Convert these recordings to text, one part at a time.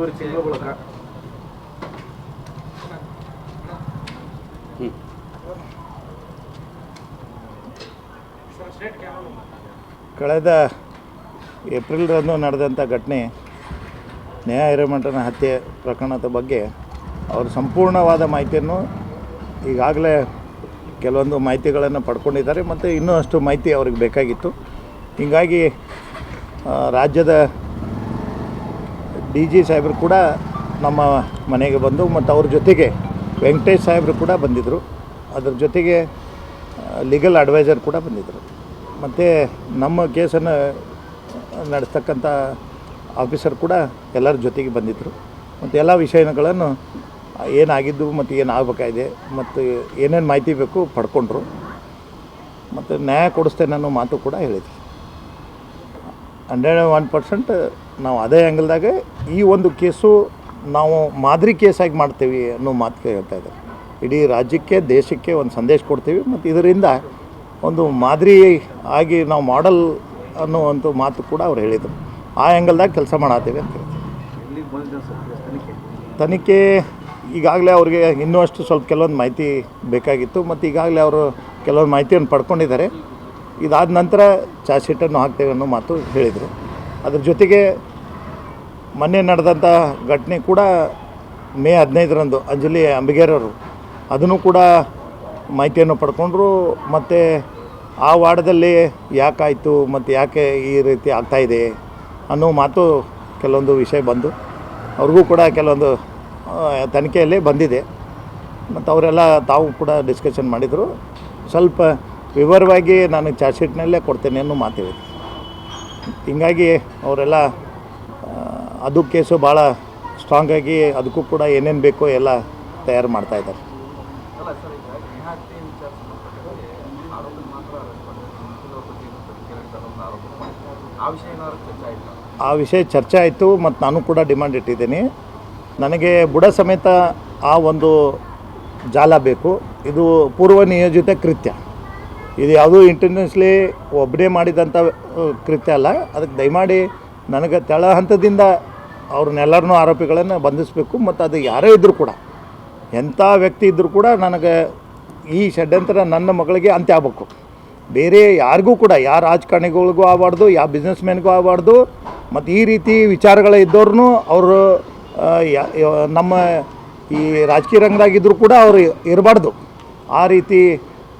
ಒಂದೂವರೆ ತಿಂಗಳ ಬಳಿಕ ಕಳೆದ ಏಪ್ರಿಲ್ರಂದು ನಡೆದಂಥ ಘಟನೆ ನ್ಯಾಯ ಹಿರೇಮಠನ ಹತ್ಯೆ ಪ್ರಕರಣದ ಬಗ್ಗೆ ಅವರು ಸಂಪೂರ್ಣವಾದ ಮಾಹಿತಿಯನ್ನು ಈಗಾಗಲೇ ಕೆಲವೊಂದು ಮಾಹಿತಿಗಳನ್ನು ಪಡ್ಕೊಂಡಿದ್ದಾರೆ ಮತ್ತು ಇನ್ನೂ ಅಷ್ಟು ಮಾಹಿತಿ ಅವ್ರಿಗೆ ಬೇಕಾಗಿತ್ತು. ಹೀಗಾಗಿ ರಾಜ್ಯದ ಡಿ ಜಿ ಸಾಹೇಬರು ಕೂಡ ನಮ್ಮ ಮನೆಗೆ ಬಂದು ಮತ್ತು ಅವ್ರ ಜೊತೆಗೆ ವೆಂಕಟೇಶ್ ಸಾಹೇಬರು ಕೂಡ ಬಂದಿದ್ದರು. ಅದ್ರ ಜೊತೆಗೆ ಲೀಗಲ್ ಅಡ್ವೈಸರ್ ಕೂಡ ಬಂದಿದ್ದರು. ಮತ್ತು ನಮ್ಮ ಕೇಸನ್ನು ನಡೆಸ್ತಕ್ಕಂಥ ಆಫೀಸರ್ ಕೂಡ ಎಲ್ಲರ ಜೊತೆಗೆ ಬಂದಿದ್ದರು. ಮತ್ತು ಎಲ್ಲ ವಿಷಯಗಳನ್ನು ಏನಾಗಿದ್ದು ಮತ್ತು ಏನು ಆಗಬೇಕಾಗಿದೆ ಮತ್ತು ಏನೇನು ಮಾಹಿತಿ ಬೇಕು ಪಡ್ಕೊಂಡ್ರು. ಮತ್ತು ನ್ಯಾಯ ಕೊಡಿಸ್ತೇನೆ ಅನ್ನೋ ಮಾತು ಕೂಡ ಹೇಳಿದ್ರು. ಹಂಡ್ರೆಡ್ ಒನ್ ಪರ್ಸೆಂಟ್ ನಾವು ಅದೇ ಆ್ಯಂಗಲ್ದಾಗ ಈ ಒಂದು ಕೇಸು ನಾವು ಮಾದರಿ ಕೇಸಾಗಿ ಮಾಡ್ತೀವಿ ಅನ್ನೋ ಮಾತು ಹೇಳ್ತಾ ಇದ್ದಾರೆ. ಇಡೀ ರಾಜ್ಯಕ್ಕೆ, ದೇಶಕ್ಕೆ ಒಂದು ಸಂದೇಶ ಕೊಡ್ತೀವಿ ಮತ್ತು ಇದರಿಂದ ಒಂದು ಮಾದರಿ ಆಗಿ ನಾವು ಮಾಡಲ್ ಅನ್ನುವಂಥ ಮಾತು ಕೂಡ ಅವ್ರು ಹೇಳಿದರು. ಆ ಆ್ಯಂಗಲ್ದಾಗ ಕೆಲಸ ಮಾಡತ್ತೀವಿ ಅಂತ ತನಿಖೆ ಈಗಾಗಲೇ ಅವ್ರಿಗೆ ಇನ್ನೂ ಅಷ್ಟು ಸ್ವಲ್ಪ ಕೆಲವೊಂದು ಮಾಹಿತಿ ಬೇಕಾಗಿತ್ತು ಮತ್ತು ಈಗಾಗಲೇ ಅವರು ಕೆಲವೊಂದು ಮಾಹಿತಿಯನ್ನು ಪಡ್ಕೊಂಡಿದ್ದಾರೆ. ಇದಾದ ನಂತರ ಚಾರ್ಜ್ ಶೀಟನ್ನು ಹಾಕ್ತೇವೆ ಅನ್ನೋ ಮಾತು ಹೇಳಿದರು. ಅದ್ರ ಜೊತೆಗೆ ಮೊನ್ನೆ ನಡೆದಂಥ ಘಟನೆ ಕೂಡ ಮೇ ಹದಿನೈದರಂದು ಅಂಜಲಿ ಅಂಬಿಗೇರವರು ಅದನ್ನು ಕೂಡ ಮಾಹಿತಿಯನ್ನು ಪಡ್ಕೊಂಡ್ರು. ಮತ್ತು ಆ ವಾರ್ಡದಲ್ಲಿ ಯಾಕಾಯಿತು, ಮತ್ತು ಯಾಕೆ ಈ ರೀತಿ ಆಗ್ತಾಯಿದೆ ಅನ್ನೋ ಮಾತು ಕೆಲವೊಂದು ವಿಷಯ ಬಂದು ಅವ್ರಿಗೂ ಕೂಡ ಕೆಲವೊಂದು ತನಿಖೆಯಲ್ಲಿ ಬಂದಿದೆ. ಮತ್ತು ಅವರೆಲ್ಲ ತಾವು ಕೂಡ ಡಿಸ್ಕಷನ್ ಮಾಡಿದರು. ಸ್ವಲ್ಪ ವಿವರವಾಗಿ ನಾನು ಚಾರ್ಜ್ ಶೀಟ್ನಲ್ಲೇ ಕೊಡ್ತೇನೆ ಅನ್ನೋ ಮಾತು ಹೇಳಿ ಹೀಗಾಗಿ ಅವರೆಲ್ಲ ಅದು ಕೇಸು ಭಾಳ ಸ್ಟ್ರಾಂಗಾಗಿ ಅದಕ್ಕೂ ಕೂಡ ಏನೇನು ಬೇಕೋ ಎಲ್ಲ ತಯಾರು ಮಾಡ್ತಾಯಿದ್ದಾರೆ ಆ ವಿಷಯ ಚರ್ಚೆ ಆಯ್ತಾ? ಆ ವಿಷಯ ಚರ್ಚೆ ಆಯಿತು ಮತ್ತು ನಾನು ಕೂಡ ಡಿಮಾಂಡ್ ಇಟ್ಟಿದ್ದೀನಿ. ನನಗೆ ಬುಡ ಸಮೇತ ಆ ಒಂದು ಜಾಲ ಬೇಕು. ಇದು ಪೂರ್ವ ನಿಯೋಜಿತ ಕೃತ್ಯ. ಇದು ಯಾವುದೂ ಇಂಟೆನ್ಷನ್ಸ್ಲಿ ಒಬ್ಬನೇ ಮಾಡಿದಂಥ ಕೃತ್ಯ ಅಲ್ಲ. ಅದಕ್ಕೆ ದಯಮಾಡಿ ನನಗೆ ತಳ ಹಂತದಿಂದ ಅವ್ರನ್ನೆಲ್ಲರನ್ನೂ ಆರೋಪಿಗಳನ್ನು ಬಂಧಿಸಬೇಕು. ಮತ್ತು ಅದು ಯಾರೇ ಇದ್ದರೂ ಕೂಡ ಎಂಥ ವ್ಯಕ್ತಿ ಇದ್ದರೂ ಕೂಡ ನನಗೆ ಈ ಷಡ್ಯಂತ್ರ ನನ್ನ ಮಗಳಿಗೆ ಅಂತ್ಯ ಆಗಬೇಕು. ಬೇರೆ ಯಾರಿಗೂ ಕೂಡ ಯಾವ ರಾಜಕಾರಣಿಗಳಿಗೂ ಆಗಬಾರ್ದು ಯಾವ ಬಿಸ್ನೆಸ್ ಮ್ಯಾನ್ಗೂ ಆಗಬಾರ್ದು, ಮತ್ತು ಈ ರೀತಿ ವಿಚಾರಗಳ ಇದ್ದವ್ರೂ ಅವರು ನಮ್ಮ ಈ ರಾಜಕೀಯ ರಂಗದಾಗಿದ್ದರೂ ಕೂಡ ಅವರು ಇರಬಾರ್ದು. ಆ ರೀತಿ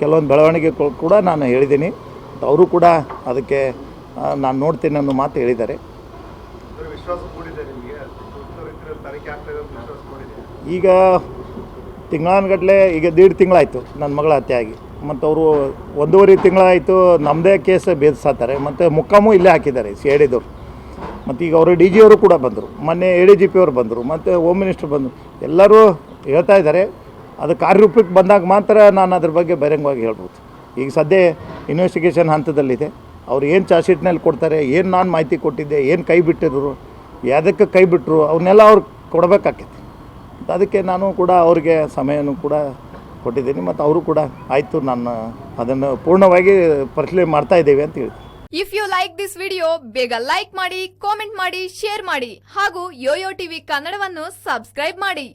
ಕೆಲವೊಂದು ಬೆಳವಣಿಗೆ ಕೂಡ ನಾನು ಹೇಳಿದ್ದೀನಿ. ಅವರು ಕೂಡ ಅದಕ್ಕೆ ನಾನು ನೋಡ್ತೀನಿ ಅನ್ನೋ ಮಾತು ಹೇಳಿದ್ದಾರೆ. ಈಗ ತಿಂಗಳಾನುಗಟ್ಟಲೆ ಈಗ ದೀಡ್ ತಿಂಗಳಾಯಿತು ನನ್ನ ಮಗಳ ಹತ್ಯೆ ಆಗಿ ಮತ್ತು ಅವರು ಒಂದೂವರೆ ತಿಂಗಳಾಯಿತು ನಮ್ಮದೇ ಕೇಸ್ ಬೇದಿಸ್ತಾರೆ ಮತ್ತು ಮುಕ್ಕಾಮು ಇಲ್ಲೇ ಹಾಕಿದ್ದಾರೆ ಸಿ ಐ ಮತ್ತು ಈಗ ಅವರು ಡಿ ಜಿ ಅವರು ಕೂಡ ಬಂದರು. ಮೊನ್ನೆ ಎ ಡಿ ಜಿ ಪಿ ಅವರು ಬಂದರು. ಮತ್ತು ಹೋಮ್ ಮಿನಿಸ್ಟರ್ ಬಂದರು. ಎಲ್ಲರೂ ಹೇಳ್ತಾ ಇದ್ದಾರೆ ಅದು ಕಾರ್ಯರೂಪಕ್ಕೆ ಬಂದಾಗ ಮಾತ್ರ ನಾನು ಅದ್ರ ಬಗ್ಗೆ ಬಹಿರಂಗವಾಗಿ ಹೇಳ್ಬೋದು. ಈಗ ಸದ್ಯ ಇನ್ವೆಸ್ಟಿಗೇಷನ್ ಹಂತದಲ್ಲಿದೆ. ಅವ್ರು ಏನು ಚಾರ್ಜ್ ಶೀಟ್ನಲ್ಲಿ ಕೊಡ್ತಾರೆ, ಏನು ನಾನು ಮಾಹಿತಿ ಕೊಟ್ಟಿದ್ದೆ, ಏನು ಕೈ ಬಿಟ್ಟಿದ್ರು, ಯಾವುದಕ್ಕೆ ಕೈ ಬಿಟ್ಟರು ಅವನ್ನೆಲ್ಲ ಅವ್ರು ಕೊಡಬೇಕಾಕೈತಿ. ಅದಕ್ಕೆ ನಾನು ಕೂಡ ಅವ್ರಿಗೆ ಸಮಯನೂ ಕೂಡ ಕೊಟ್ಟಿದ್ದೀನಿ, ಮತ್ತು ಅವರು ಕೂಡ ಆಯಿತು ನಾನು ಅದನ್ನು ಪೂರ್ಣವಾಗಿ ಪರಿಶೀಲನೆ ಮಾಡ್ತಾ ಇದ್ದೇವೆ ಅಂತ ಹೇಳ್ತೀನಿ. If you like this video ಬೇಗ ಲೈಕ್ ಮಾಡಿ ಕಾಮೆಂಟ್ ಮಾಡಿ ಶೇರ್ ಮಾಡಿ, ಹಾಗೂ ಯೋಯೋ ಟಿವಿ ಕನ್ನಡವನ್ನು ಸಬ್ಸ್ಕ್ರೈಬ್ ಮಾಡಿ.